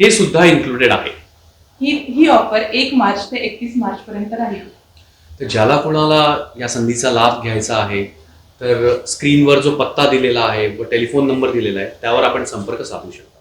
हे सुद्धा इन्क्लुडेड आहे. ही ही ऑफर एक मार्च ते एकतीस मार्च पर्यंत राहील. तर ज्याला कोणाला या संधीचा लाभ घ्यायचा आहे तर स्क्रीनवर जो पत्ता दिलेला आहे व टेलिफोन नंबर दिलेला आहे त्यावर आपण संपर्क साधू शकता.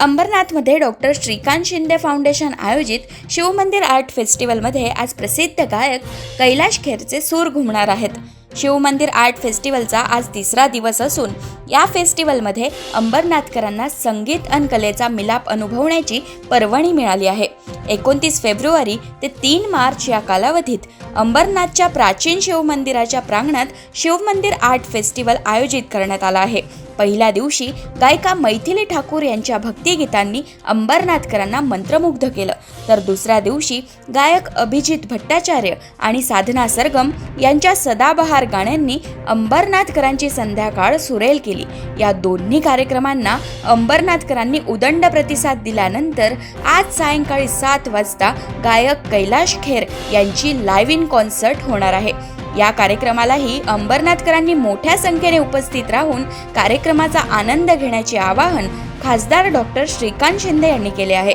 अंबरनाथमध्ये डॉक्टर श्रीकांत शिंदे फाउंडेशन आयोजित शिवमंदिर आर्ट फेस्टिवलमध्ये आज प्रसिद्ध गायक कैलाश खेरचे सूर घुमणार आहेत. शिवमंदिर आर्ट फेस्टिवलचा आज तिसरा दिवस असून या फेस्टिवलमध्ये अंबरनाथकरांना संगीत अन कलेचा मिलाप अनुभवण्याची पर्वणी मिळाली आहे. एकोणतीस फेब्रुवारी ते तीन मार्च या कालावधीत अंबरनाथच्या प्राचीन शिवमंदिराच्या प्रांगणात शिवमंदिर आर्ट फेस्टिवल आयोजित करण्यात आला आहे. पहिल्या दिवशी गायिका मैथिली ठाकूर यांच्या भक्तिगीतांनी अंबरनाथकरांना मंत्रमुग्ध केलं. तर दुसऱ्या दिवशी गायक अभिजित भट्टाचार्य आणि साधना सरगम यांच्या सदाबहार गाण्यांनी अंबरनाथकरांची संध्याकाळ सुरेल केली. या दोन्ही कार्यक्रमांना अंबरनाथकरांनी उदंड प्रतिसाद दिल्यानंतर आज सायंकाळी सात सात वाजता गायक कैलाश खेर यांची लाईव्ह इन कॉन्सर्ट होणार आहे. या कार्यक्रमालाही अंबरनाथकरांनी मोठ्या संख्येने उपस्थित राहून कार्यक्रमाचा आनंद घेण्याचे आवाहन खासदार डॉक्टर श्रीकांत शिंदे यांनी केले आहे.